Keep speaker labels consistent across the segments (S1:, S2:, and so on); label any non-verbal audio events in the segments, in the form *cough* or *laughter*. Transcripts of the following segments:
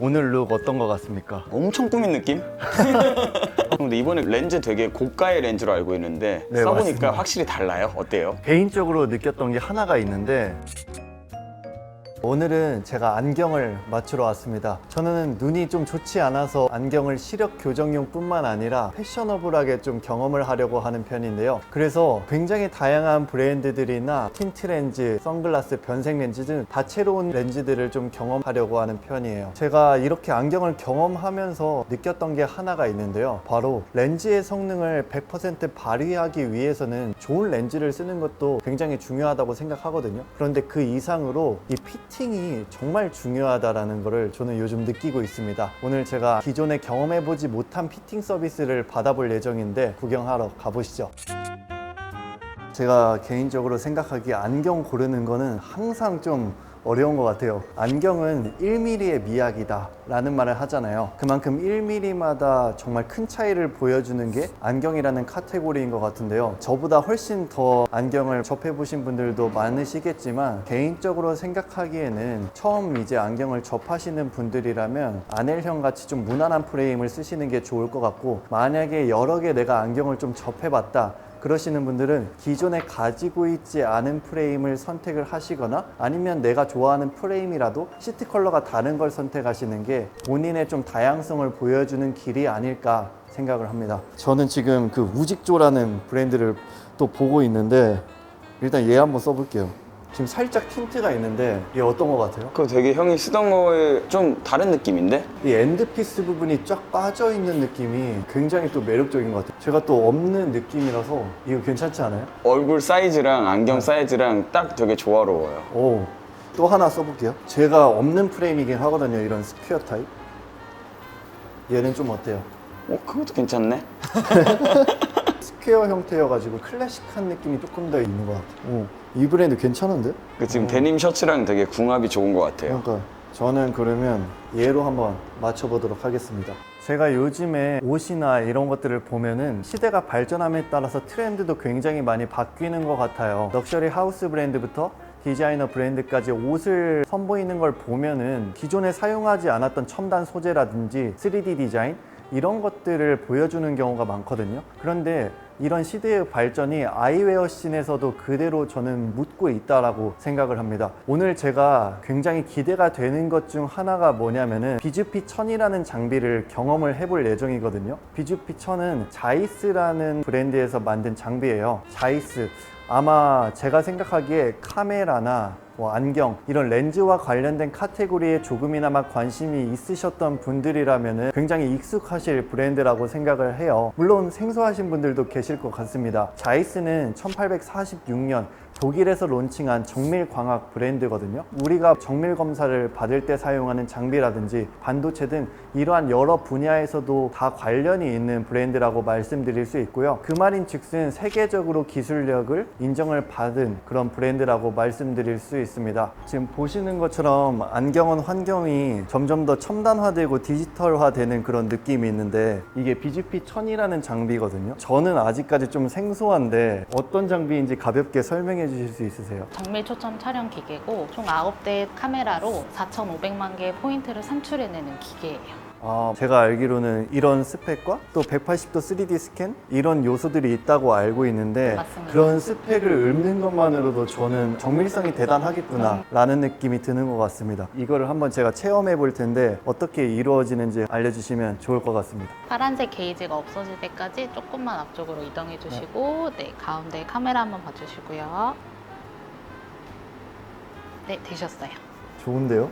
S1: 오늘 룩 어떤 거 같습니까?
S2: 엄청 꾸민 느낌? *laughs* 근데 이번에 렌즈 되게 고가의 렌즈로 알고 있는데
S1: 네,
S2: 써보니까
S1: 맞습니다.
S2: 확실히 달라요? 어때요?
S1: 개인적으로 느꼈던 게 하나가 있는데 오늘은 제가 안경을 맞추러 왔습니다. 저는 눈이 좀 좋지 않아서 안경을 시력 교정용 뿐만 아니라 패셔너블하게 좀 경험을 하려고 하는 편인데요. 그래서 굉장히 다양한 브랜드들이나 틴트 렌즈, 선글라스, 변색 렌즈 등 다채로운 렌즈들을 좀 경험하려고 하는 편이에요. 제가 이렇게 안경을 경험하면서 느꼈던 게 하나가 있는데요. 바로 렌즈의 성능을 100% 발휘하기 위해서는 좋은 렌즈를 쓰는 것도 굉장히 중요하다고 생각하거든요. 그런데 그 이상으로 이 피 팅이 정말 중요하다라는 것을 저는 요즘 느끼고 있습니다. 오늘 제가 기존에 경험해보지 못한 피팅 서비스를 받아볼 예정인데 구경하러 가보시죠. 제가 개인적으로 생각하기에 안경 고르는 거는 항상 좀 어려운 것 같아요. 안경은 1mm의 미학이다 라는 말을 하잖아요. 그만큼 1mm마다 정말 큰 차이를 보여주는 게 안경이라는 카테고리인 것 같은데요. 저보다 훨씬 더 안경을 접해보신 분들도 많으시겠지만 개인적으로 생각하기에는 처음 이제 안경을 접하시는 분들이라면 아넬형 같이 좀 무난한 프레임을 쓰시는 게 좋을 것 같고 만약에 여러 개 내가 안경을 좀 접해봤다 그러시는 분들은 기존에 가지고 있지 않은 프레임을 선택을 하시거나 아니면 내가 좋아하는 프레임이라도 시트 컬러가 다른 걸 선택하시는 게 본인의 좀 다양성을 보여주는 길이 아닐까 생각을 합니다. 저는 지금 그 우직조라는 브랜드를 또 보고 있는데 일단 얘 한번 써볼게요. 지금 살짝 틴트가 있는데 얘 어떤 것 같아요?
S2: 그거 되게 형이 쓰던 거에 좀 다른 느낌인데?
S1: 이 엔드피스 부분이 쫙 빠져 있는 느낌이 굉장히 또 매력적인 것 같아요. 제가 또 없는 느낌이라서 이거 괜찮지 않아요?
S2: 얼굴 사이즈랑
S1: 네.
S2: 안경 사이즈랑 딱 되게 조화로워요.
S1: 오, 또 하나 써볼게요. 제가 없는 프레임이긴 하거든요. 이런 스퀘어 타입. 얘는 좀 어때요?
S2: 어, 그것도 괜찮네? *laughs*
S1: 스퀘어 형태여가지고 클래식한 느낌이 조금 더 있는 것 같아요. 오, 이 브랜드 괜찮은데?
S2: 그 지금 데님 셔츠랑 되게 궁합이 좋은 것 같아요.
S1: 그러니까 저는 그러면 얘로 한번 맞춰보도록 하겠습니다. 제가 요즘에 옷이나 이런 것들을 보면은 시대가 발전함에 따라서 트렌드도 굉장히 많이 바뀌는 것 같아요. 럭셔리 하우스 브랜드부터 디자이너 브랜드까지 옷을 선보이는 걸 보면은 기존에 사용하지 않았던 첨단 소재라든지 3D 디자인 이런 것들을 보여주는 경우가 많거든요. 그런데 이런 시대의 발전이 아이웨어 씬에서도 그대로 저는 묻고 있다라고 생각을 합니다. 오늘 제가 굉장히 기대가 되는 것 중 하나가 뭐냐면은 비즈피 1000이라는 장비를 경험을 해볼 예정이거든요. 비즈피 1000은 자이스라는 브랜드에서 만든 장비예요. 자이스. 아마 제가 생각하기에 카메라나 뭐 안경 이런 렌즈와 관련된 카테고리에 조금이나마 관심이 있으셨던 분들이라면 굉장히 익숙하실 브랜드라고 생각을 해요. 물론 생소하신 분들도 계실 것 같습니다. 자이스는 1846년 독일에서 론칭한 정밀 광학 브랜드거든요. 우리가 정밀 검사를 받을 때 사용하는 장비라든지 반도체 등 이러한 여러 분야에서도 다 관련이 있는 브랜드라고 말씀드릴 수 있고요. 그 말인 즉슨 세계적으로 기술력을 인정을 받은 그런 브랜드라고 말씀드릴 수 있습니다. 지금 보시는 것처럼 안경은 환경이 점점 더 첨단화되고 디지털화되는 그런 느낌이 있는데 이게 BGP 1000이라는 장비거든요. 저는 아직까지 좀 생소한데 어떤 장비인지 가볍게 설명해 주실 수 있으세요?
S3: 정밀 초점 촬영 기계고 총 9대 카메라로 4,500만 개의 포인트를 산출해내는 기계예요.
S1: 아, 제가 알기로는 이런 스펙과 또 180도 3D 스캔 이런 요소들이 있다고 알고 있는데
S3: 맞습니다.
S1: 그런 스펙을 읊는 것만으로도 저는 정밀성이 대단하겠구나 라는 느낌이 드는 것 같습니다. 이거를 한번 제가 체험해 볼 텐데 어떻게 이루어지는지 알려주시면 좋을 것 같습니다.
S3: 파란색 게이지가 없어질 때까지 조금만 앞쪽으로 이동해 주시고 네, 가운데 카메라 한번 봐주시고요. 네, 되셨어요.
S1: 좋은데요?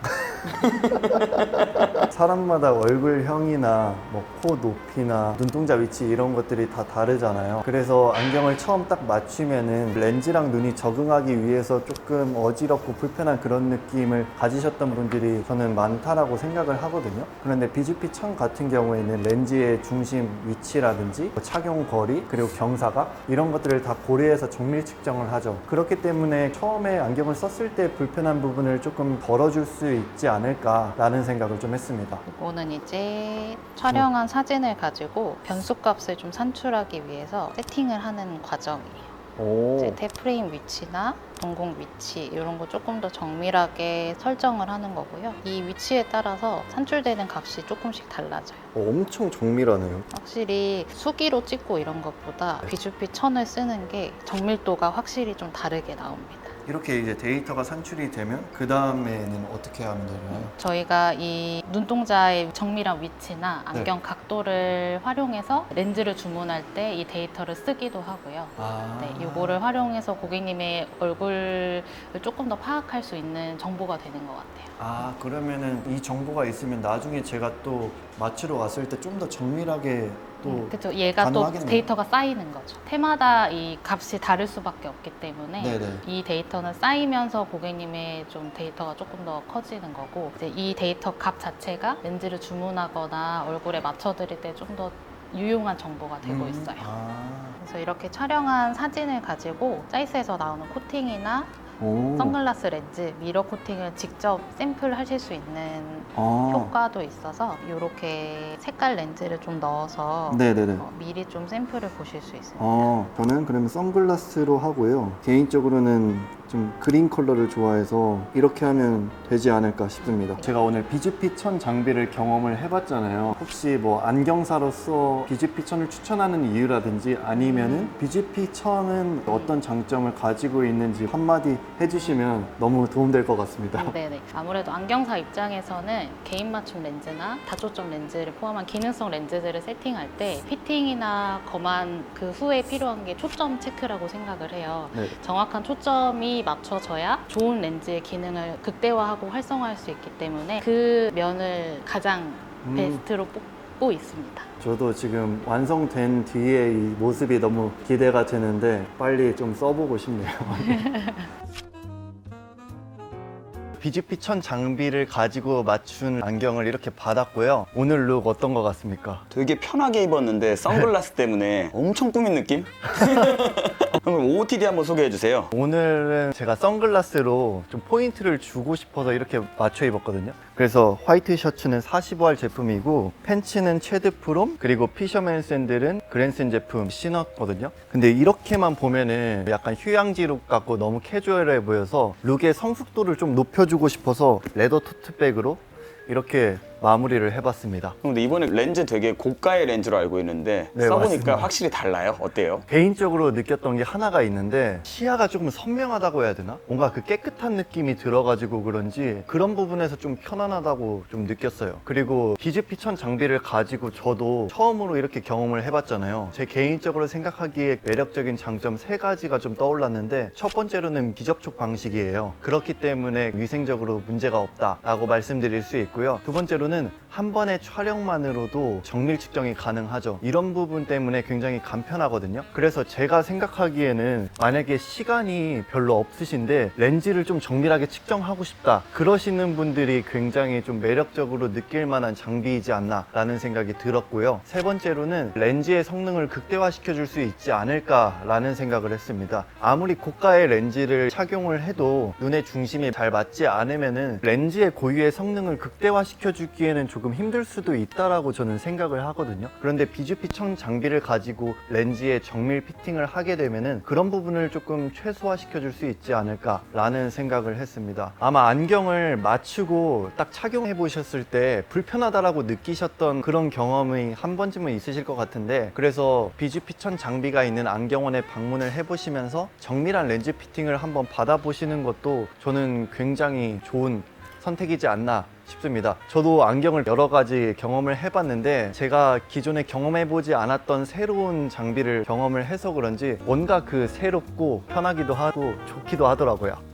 S1: *laughs* *laughs* 사람마다 얼굴형이나 뭐 코 높이나 눈동자 위치 이런 것들이 다 다르잖아요. 그래서 안경을 처음 딱 맞추면은 렌즈랑 눈이 적응하기 위해서 조금 어지럽고 불편한 그런 느낌을 가지셨던 분들이 저는 많다라고 생각을 하거든요. 그런데 BGP 1000 같은 경우에는 렌즈의 중심 위치라든지 뭐 착용 거리 그리고 경사각 이런 것들을 다 고려해서 정밀 측정을 하죠. 그렇기 때문에 처음에 안경을 썼을 때 불편한 부분을 조금 덜어줄 수 있지 않을까라는 생각을 좀 했습니다.
S3: 이거는 이제 촬영한 사진을 가지고 변수 값을 좀 산출하기 위해서 세팅을 하는 과정이에요.
S1: 오.
S3: 이제 테프레임 위치나 동공 위치 이런 거 조금 더 정밀하게 설정을 하는 거고요. 이 위치에 따라서 산출되는 값이 조금씩 달라져요.
S1: 어, 엄청 정밀하네요.
S3: 확실히 수기로 찍고 이런 것보다 비주피 천을 쓰는 게 정밀도가 확실히 좀 다르게 나옵니다.
S1: 이렇게 이제 데이터가 산출이 되면 그 다음에는 어떻게 하면 되나요?
S3: 저희가 이 눈동자의 정밀한 위치나
S1: 네.
S3: 안경 각도를 활용해서 렌즈를 주문할 때 이 데이터를 쓰기도 하고요.
S1: 아.
S3: 네, 이거를 활용해서 고객님의 얼굴을 조금 더 파악할 수 있는 정보가 되는 것 같아요.
S1: 아 그러면은 이 정보가 있으면 나중에 제가 또 맞추러 왔을 때 좀 더 정밀하게 또
S3: 그렇죠. 얘가 또
S1: 가능하겠네요.
S3: 데이터가 쌓이는 거죠. 테마다 이 값이 다를 수밖에 없기 때문에
S1: 네네.
S3: 이 데이터는 쌓이면서 고객님의 좀 데이터가 조금 더 커지는 거고 이제 이 데이터 값 자체가 렌즈를 주문하거나 얼굴에 맞춰 드릴 때 좀 더 유용한 정보가 되고
S1: 음,
S3: 있어요.
S1: 아.
S3: 그래서 이렇게 촬영한 사진을 가지고 짜이스에서 나오는 코팅이나
S1: 오.
S3: 선글라스 렌즈, 미러 코팅을 직접 샘플 하실 수 있는
S1: 아.
S3: 효과도 있어서 이렇게 색깔 렌즈를 좀 넣어서
S1: 네네네.
S3: 어, 미리 좀 샘플을 보실 수 있습니다.
S1: 어, 저는 그러면 선글라스로 하고요. 개인적으로는 좀 그린 컬러를 좋아해서 이렇게 하면 되지 않을까 싶습니다. 제가 오늘 비즈피 천 장비를 경험을 해봤잖아요. 혹시 뭐 안경사로서 비즈피 천을 추천하는 이유라든지 아니면은 비즈피 천은 어떤 장점을 가지고 있는지 한마디 해주시면 너무 도움될 것 같습니다.
S3: 네네. 아무래도 안경사 입장에서는 개인 맞춤 렌즈나 다초점 렌즈를 포함한 기능성 렌즈들을 세팅할 때 피팅이나 검한 그 후에 필요한 게 초점 체크라고 생각을 해요.
S1: 네.
S3: 정확한 초점이 맞춰져야 좋은 렌즈의 기능을 극대화하고 활성화할 수 있기 때문에 그 면을 가장
S1: 음.
S3: 베스트로 뽑고 있습니다.
S1: 저도 지금 완성된 뒤에 이 모습이 너무 기대가 되는데 빨리 좀 써보고 싶네요. *laughs* 비즈피 천 장비를 가지고 맞춘 안경을 이렇게 받았고요. 오늘 룩 어떤 것 같습니까?
S2: 되게 편하게 입었는데 선글라스 때문에 엄청 꾸민 느낌? *laughs* 그럼 OOTD 한번 소개해 주세요.
S1: 오늘은 제가 선글라스로 좀 포인트를 주고 싶어서 이렇게 맞춰 입었거든요. 그래서 화이트 셔츠는 45할 제품이고 팬츠는 체드 프롬 그리고 피셔맨 샌들은 그랜슨 제품 신었거든요. 근데 이렇게만 보면은 약간 휴양지 룩 같고 너무 캐주얼해 보여서 룩의 성숙도를 좀 높여주고 싶어서 레더 토트백으로 이렇게 마무리를 해봤습니다.
S2: 근데 이번에 렌즈 되게 고가의 렌즈로 알고 있는데
S1: 네,
S2: 써보니까
S1: 맞습니다.
S2: 확실히 달라요. 어때요?
S1: 개인적으로 느꼈던 게 하나가 있는데 시야가 조금 선명하다고 해야 되나? 뭔가 그 깨끗한 느낌이 들어가지고 그런지 그런 부분에서 좀 편안하다고 좀 느꼈어요. 그리고 비즈피 천 장비를 가지고 저도 처음으로 이렇게 경험을 해봤잖아요. 제 개인적으로 생각하기에 매력적인 장점 세 가지가 좀 떠올랐는데 첫 번째로는 비접촉 방식이에요. 그렇기 때문에 위생적으로 문제가 없다라고 말씀드릴 수 있고요. 두 번째로는 한 번의 촬영만으로도 정밀 측정이 가능하죠. 이런 부분 때문에 굉장히 간편하거든요. 그래서 제가 생각하기에는 만약에 시간이 별로 없으신데 렌즈를 좀 정밀하게 측정하고 싶다. 그러시는 분들이 굉장히 좀 매력적으로 느낄 만한 장비이지 않나라는 생각이 들었고요. 세 번째로는 렌즈의 성능을 극대화시켜 줄 수 있지 않을까라는 생각을 했습니다. 아무리 고가의 렌즈를 착용을 해도 눈의 중심이 잘 맞지 않으면은 렌즈의 고유의 성능을 극대화시켜 주 기에는 조금 힘들 수도 있다라고 저는 생각을 하거든요. 그런데 비주피 청 장비를 가지고 렌즈에 정밀 피팅을 하게 되면은 그런 부분을 조금 최소화시켜 줄 수 있지 않을까라는 생각을 했습니다. 아마 안경을 맞추고 딱 착용해 보셨을 때 불편하다라고 느끼셨던 그런 경험이 한 번쯤은 있으실 것 같은데 그래서 비주피 천 장비가 있는 안경원에 방문을 해보시면서 정밀한 렌즈 피팅을 한번 받아보시는 것도 저는 굉장히 좋은 선택이지 않나 싶습니다. 저도 안경을 여러 가지 경험을 해봤는데 제가 기존에 경험해보지 않았던 새로운 장비를 경험을 해서 그런지 뭔가 그 새롭고 편하기도 하고 좋기도 하더라고요.